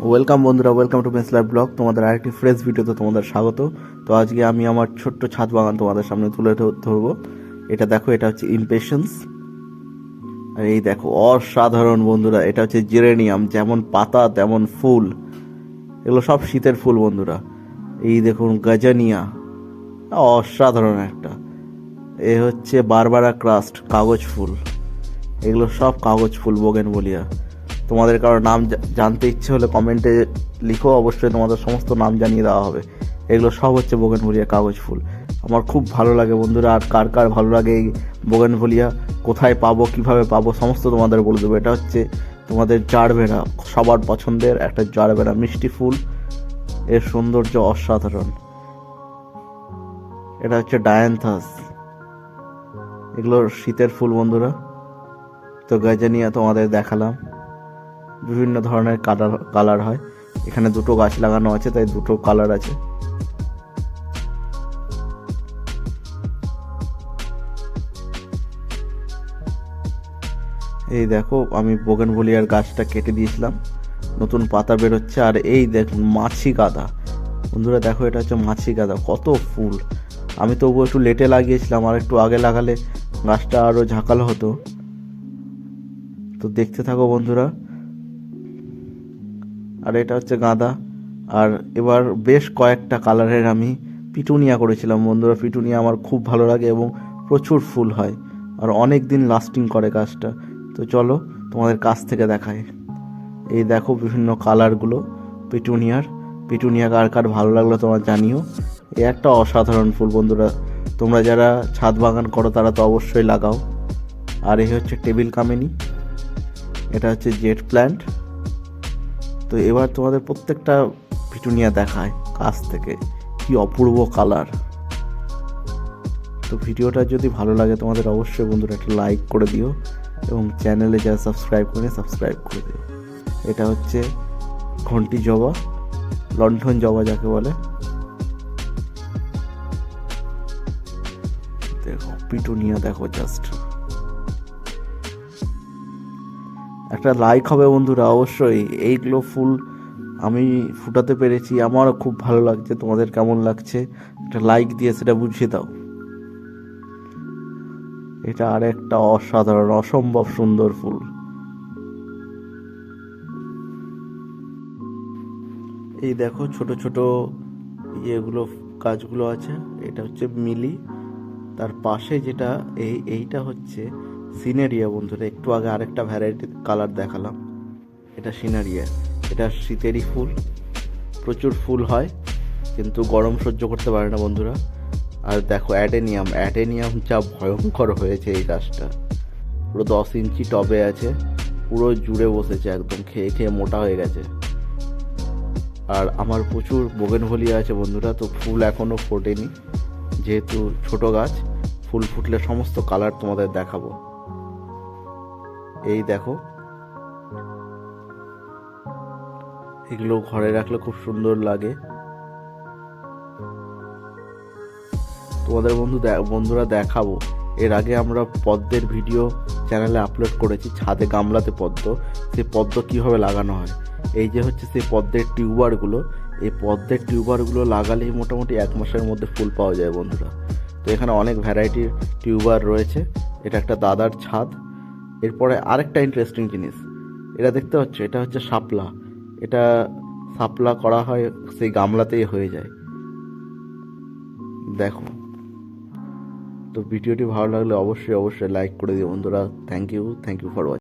Welcome বন্ধুরা welcome to মেসলার blog তোমাদের আরেকটি ফ্রেশ ভিডিওতে তোমাদের স্বাগত। তো আজকে আমি আমার ছোট্ট ছাদ বাগান তোমাদের সামনে তুলে ধর- ধরবো। এটা দেখো, এটা হচ্ছে ইমপেশেন্স আর এই দেখো, অসাধারণ বন্ধুরা, এটা হচ্ছে জেরেনিয়াম যেমন পাতা, তেমন ফুল। এগুলো সব শীতের ফুল বন্ধুরা। এই দেখুন গাজানিয়া অসাধারণ একটা। এ হচ্ছে বারবারা ক্রাস্ট কাগজ ফুল। এগুলো সব কাগজ ফুল বোগেন বলিয়া তোমাদের কারও নাম জানতে ইচ্ছে হলে কমেন্টে লিখো, অবশ্যই তোমাদের সমস্ত নাম জানিয়ে দেওয়া হবে। এগুলো সব হচ্ছে বোগেন ভলিয়া কাগজ ফুল। আমার খুব ভালো লাগে বন্ধুরা, আর কার কার ভালো লাগে এই বোগেন ভলিয়া কোথায় পাবো, কীভাবে পাবো, সমস্ত তোমাদের বলে দেবো। এটা হচ্ছে তোমাদের জারবেরা, সবার পছন্দের একটা জারবেরা মিষ্টি ফুল। এর সৌন্দর্য অসাধারণ। এটা হচ্ছে ডায়ান্থাস। এগুলো শীতের ফুল বন্ধুরা। তো গাজানিয়া তোমাদের দেখালাম। বিভিন্ন ধরনের কালার কালার হয়। এখানে দুটো গাছ লাগানো আছে, তাই দুটো কালার আছে। এই দেখো, আমি বোগেনভলিয়ার গাছটা কেটে দিয়েছিলাম। নতুন পাতা বেরোচ্ছে, আর এই দেখুন মাছি গাদা। বন্ধুরা, দেখো, এটা হচ্ছে মাছি গাদা, কত ফুল। আমি তবু একটু লেটে লাগিয়েছিলাম, আর একটু আগে লাগালে গাছটা আরও ঝাঁকালো হতো। তো দেখতে থাকো, বন্ধুরা। আর এটা হচ্ছে গাঁদা। আর এবার বেশ কয়েকটা কালারের আমি পিটুনিয়া করেছিলাম বন্ধুরা। পিটুনিয়া আমার খুব ভালো লাগে এবং প্রচুর ফুল হয় আর অনেক দিন লাস্টিং করে গাছটা। তো চলো তোমাদের কাছ থেকে দেখাই। এই দেখো বিভিন্ন কালারগুলো পিটুনিয়ার। পিটুনিয়া কার কার ভালো লাগল তোমার জানিও। এ একটা অসাধারণ ফুল বন্ধুরা। তোমরা যারা ছাদ বাগান করো তারা তো অবশ্যই লাগাও। আর এই হচ্ছে টেবিল কামিনী। এটা হচ্ছে জেট প্ল্যান্ট। তো এবার তোমাদের প্রত্যেকটা পিটুনিয়া দেখায় কাছ থেকে কি অপূর্ব কালার তো ভিডিওটা যদি ভালো লাগে তোমাদের অবশ্যই বন্ধুরা একটা লাইক করে দিও এবং চ্যানেলে যারা সাবস্ক্রাইব করে সাবস্ক্রাইব করে দিও। এটা হচ্ছে ঘন্টি জবা, লণ্ঠন জবা যাকে বলে। দেখো, পিটুনিয়া দেখো জাস্ট একটা লাইক হবে বন্ধুরা, অবশ্যই। এইগুলো ফুল আমি ফুটাতে পেরেছি। আমারও খুব ভালো লাগছে, তোমাদের কেমন লাগছে? একটা লাইক দিয়ে সেটা বুঝিয়ে দাও। এটা আর একটা অসাধারণ, অসম্ভব সুন্দর ফুল। এই দেখো ছোট ছোট ইয়েগুলো গাছগুলো আছে। এটা হচ্ছে মিলি। তার পাশে যেটা, এই, এইটা হচ্ছে সিনেরিয়া বন্ধুরা, একটু আগে আরেকটা ভ্যারাইটি কালার দেখালাম। এটা সিনারিয়া এটা শীতেরই ফুল, প্রচুর ফুল হয়, কিন্তু গরম সহ্য করতে পারে না বন্ধুরা। আর দেখো, অ্যাডেনিয়াম। অ্যাডেনিয়াম যা ভয়ঙ্কর হয়েছে এই গাছটা। পুরো দশ ইঞ্চি টবে আছে, পুরো জুড়ে বসেছে একদম, খেয়ে খেয়ে মোটা হয়ে গেছে। আর আমার প্রচুর বোগেনভলিয়া আছে বন্ধুরা, তো ফুল এখনও ফোটেনি। যেহেতু ছোট গাছ, ফুল ফুটলে সমস্ত কালার তোমাদের দেখাবো। এই দেখো। এগুলো ঘরে রাখলে খুব সুন্দর লাগে। তোমাদের বন্ধু বন্ধুরা দেখাবো। এর আগে আমরা পদ্মের ভিডিও চ্যানেলে আপলোড করেছি, ছাদে গামলাতে পদ্ম। সেই পদ্ম কীভাবে লাগানো হয়? এই যে হচ্ছে সেই পদ্মের টিউবারগুলো। এই পদ্মের টিউবারগুলো লাগালেই মোটামুটি এক মাসের মধ্যে ফুল পাওয়া যায় বন্ধুরা। তো এখানে অনেক ভ্যারাইটির টিউবার রয়েছে। এটা একটা দাদার ছাদ। এরপরে আরেকটা ইন্টারেস্টিং জিনিস। এটা দেখতে পাচ্ছ, এটা হচ্ছে সাপলা এটা সাপলা করা হয় সেই গামলাতেই হয়ে যায়। দেখো। তো ভিডিওটি ভালো লাগলে অবশ্যই অবশ্যই লাইক করে দিও বন্ধুরা। Thank you thank you for watching